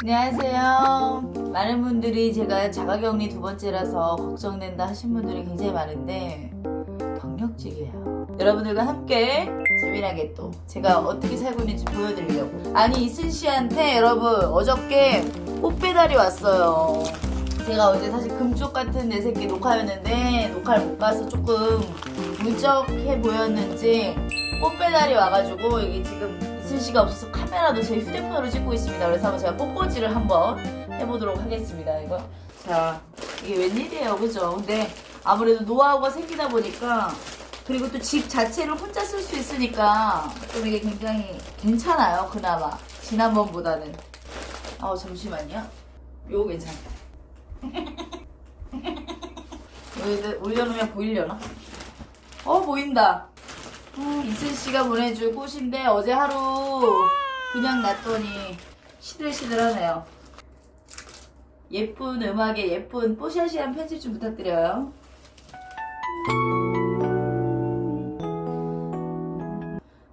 안녕하세요. 많은 분들이 제가 자가격리 두 번째라서 걱정된다 하신 분들이 굉장히 많은데 경력직이에요. 여러분들과 함께 재미나게 또 제가 어떻게 살고 있는지 보여드리려고. 아니 이슬 씨한테 여러분 어저께 꽃배달이 왔어요. 제가 어제 사실 금쪽 같은 내 새끼 녹화였는데 녹화를 못 가서 조금 무적해 보였는지 꽃배달이 와가지고 이게 지금 씨가 없어서 카메라도 제 휴대폰으로 찍고 있습니다. 그래서 한번 제가 뽀뽀질을 한번 해보도록 하겠습니다. 이거 자 이게 웬일이에요, 그죠? 근데 아무래도 노하우가 생기다 보니까 그리고 또 집 자체를 혼자 쓸 수 있으니까 좀 이게 굉장히 괜찮아요, 그나마 지난번보다는. 어 잠시만요. 요거. 여기 올려놓으면 보이려나? 어 보인다. 음, 이슬 씨가 보내준 꽃인데 어제 하루 그냥 놨더니 시들시들하네요. 예쁜 음악에 예쁜 뽀샤시한 편집 좀 부탁드려요.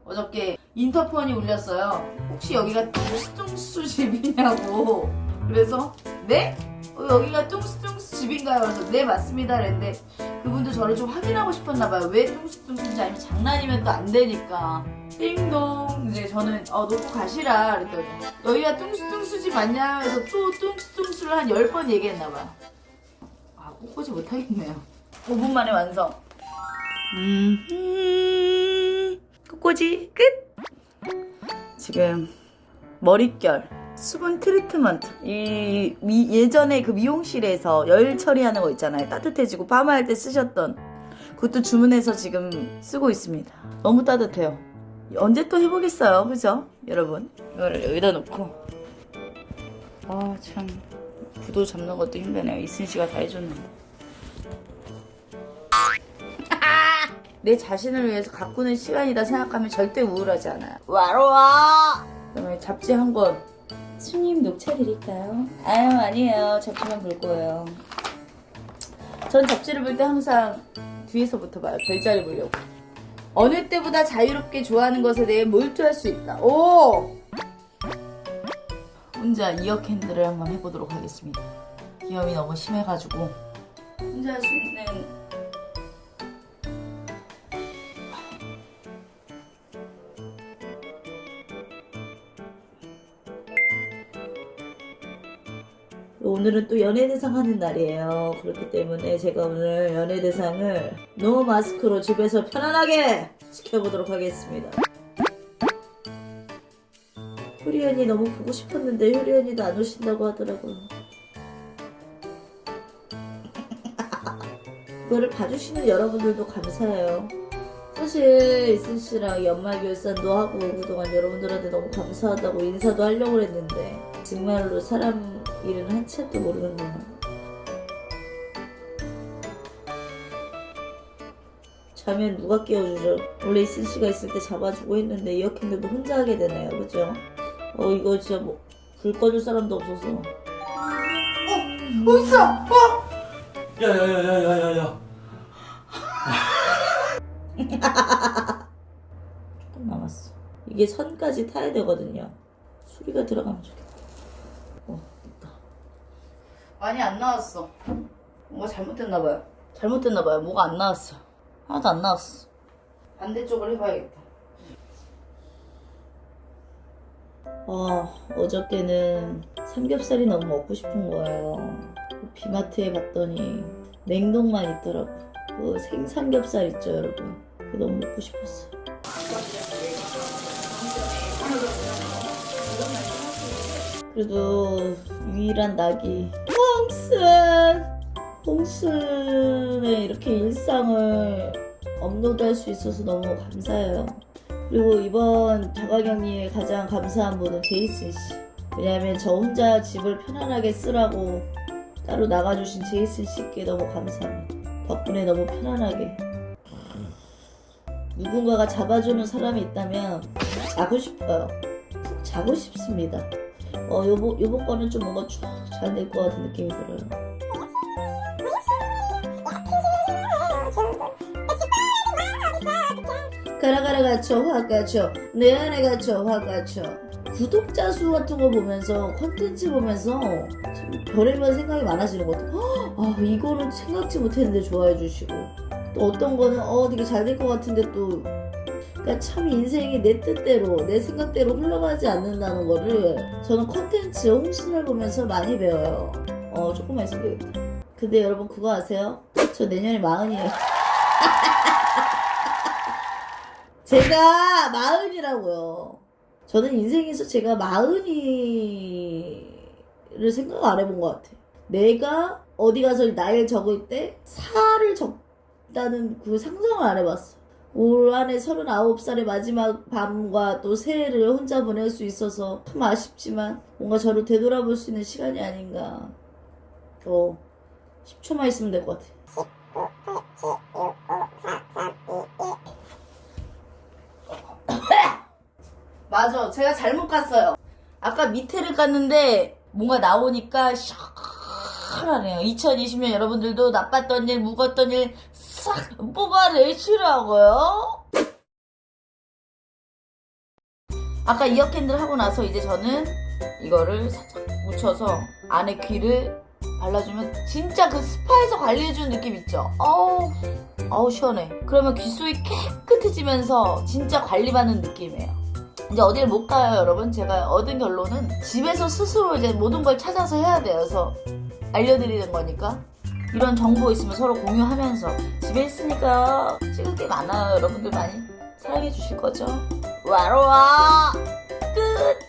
어저께 인터폰이 울렸어요. 혹시 여기가 뚱스뚱스 집이냐고. 그래서 네? 어, 여기가 뚱스뚱스 집인가요? 그래서 네 맞습니다. 그랬는데 그분도 저를 좀 확인하고 싶었나 봐요. 왜 뚱스뚱스인지 아니면 장난이면 또 안 되니까. 띵동 이제 저는 어 놓고 가시라 그랬더니 여기가 뚱스뚱스 집 맞냐 해서 또 뚱스뚱스를 한 10번 얘기했나 봐요. 아 꼬꼬지 못하겠네요. 5분 만에 완성. 음, 꼬꼬지 끝. 지금 머릿결 수분 트리트먼트. 이 미- 예전에 그 미용실에서 열 처리하는 거 있잖아요. 따뜻해지고 파마할 때 쓰셨던. 그것도 주문해서 지금 쓰고 있습니다. 너무 따뜻해요. 언제 또 해보겠어요? 그죠? 여러분. 이거를 여기다 놓고. 아 참. 구도 잡는 것도 힘드네요. 이순 씨가 다 해줬는데. 내 자신을 위해서 가꾸는 시간이다 생각하면 절대 우울하지 않아요. 와로와! 그다음에 잡지 한 권. 스님 녹차 드릴까요? 아유 아니에요. 잡지만 볼 거예요. 전 잡지를 볼 때 항상 뒤에서부터 봐요. 별자리 보려고. 어느 때보다 자유롭게 좋아하는 것에 대해 몰두할 수 있다. 오! 혼자 이어 캔들을 한번 해보도록 하겠습니다. 기염이 너무 심해가지고 혼자 할 수 있는 오늘은 또 연예대상 하는 날이에요. 그렇기 때문에 제가 오늘 연예대상을 노 마스크로 집에서 편안하게 지켜보도록 하겠습니다. 효리 언니 너무 보고 싶었는데 효리 언니도 안 오신다고 하더라고요. 그거를 봐주시는 여러분들도 감사해요. 사실 이슬 씨랑 연말 결산도 하고 그동안 여러분들한테 너무 감사하다고 인사도 하려고 했는데 정말로 사람 일은 한 채도 모르는구나. 자면 누가 깨워주죠? 원래 이슬 씨가 있을 때 잡아주고 했는데 이어캔들도 혼자 하게 되네요, 그죠? 어 이거 진짜 뭐 불 꺼줄 사람도 없어서. 어 있어! 어! 야야야야야야야 조금 남았어. 이게 선까지 타야 되거든요. 수리가 들어가면 좋겠다. 어, 됐다. 많이 안 나왔어. 뭔가 잘못됐나봐요. 잘못됐나봐요. 뭐가 안 나왔어. 하나도 안 나왔어. 반대쪽을 해봐야겠다. 아, 어저께는 삼겹살이 너무 먹고 싶은 거예요. 비마트에 갔더니 냉동만 있더라고. 그 생삼겹살 있죠, 여러분. 그게 너무 먹고 싶었어요. 그래도 유일한 낙이 홍순! 홍순의 이렇게 일상을 업로드할 수 있어서 너무 감사해요. 그리고 이번 자가격리에 가장 감사한 분은 제이슨 씨. 왜냐하면 저 혼자 집을 편안하게 쓰라고 따로 나가주신 제이슨 씨께 너무 감사합니다. 덕분에 너무 편안하게. 누군가가 잡아주는 사람이 있다면 자고 싶어요. 푹 자고 싶습니다. 어, 요번, 요번 거는 좀 뭔가 쭉잘될 것 같은 느낌이 들어요. 가라 가라 갇혀 확 갇혀 내 안에 갇혀 확 갇혀 구독자 수 같은 거 보면서 컨텐츠 보면서 참 별의별 생각이 많아지는 것 같아요. 헉, 아 이거는 생각지 못했는데 좋아해 주시고 또 어떤 거는 어 되게 잘 될 것 같은데 또 그러니까 참 인생이 내 뜻대로 내 생각대로 흘러가지 않는다는 거를 저는 컨텐츠 홍신을 보면서 많이 배워요. 어 조금만 있으면 되겠다. 근데 여러분 그거 아세요? 저 내년에 마흔이에요. 제가 마흔이라고요. 저는 인생에서 제가 마흔이를 생각 안 해본 것 같아. 내가 어디 가서 나이를 적을 때 살을 적다는 그 상상을 안 해봤어. 올 한해 39살의 마지막 밤과 또 새해를 혼자 보낼 수 있어서 참 아쉽지만 뭔가 저를 되돌아볼 수 있는 시간이 아닌가. 어, 10초만 있으면 될 것 같아. 맞아. 제가 잘못 갔어요. 아까 밑에를 깠는데 뭔가 나오니까 시원하네요. 2020년 여러분들도 나빴던 일, 묵었던 일 싹 뽑아내시라고요. 아까 이어 캔들 하고 나서 이제 저는 이거를 살짝 묻혀서 안에 귀를 발라주면 진짜 그 스파에서 관리해주는 느낌 있죠? 어우, 어우 시원해. 그러면 귀 속이 깨끗해지면서 진짜 관리받는 느낌이에요. 이제 어딜 못 가요, 여러분. 제가 얻은 결론은 집에서 스스로 이제 모든 걸 찾아서 해야 돼요. 그래서 알려드리는 거니까. 이런 정보 있으면 서로 공유하면서 집에 있으니까 찍을 게 많아요. 여러분들 많이 사랑해 주실 거죠? 와로와 끝!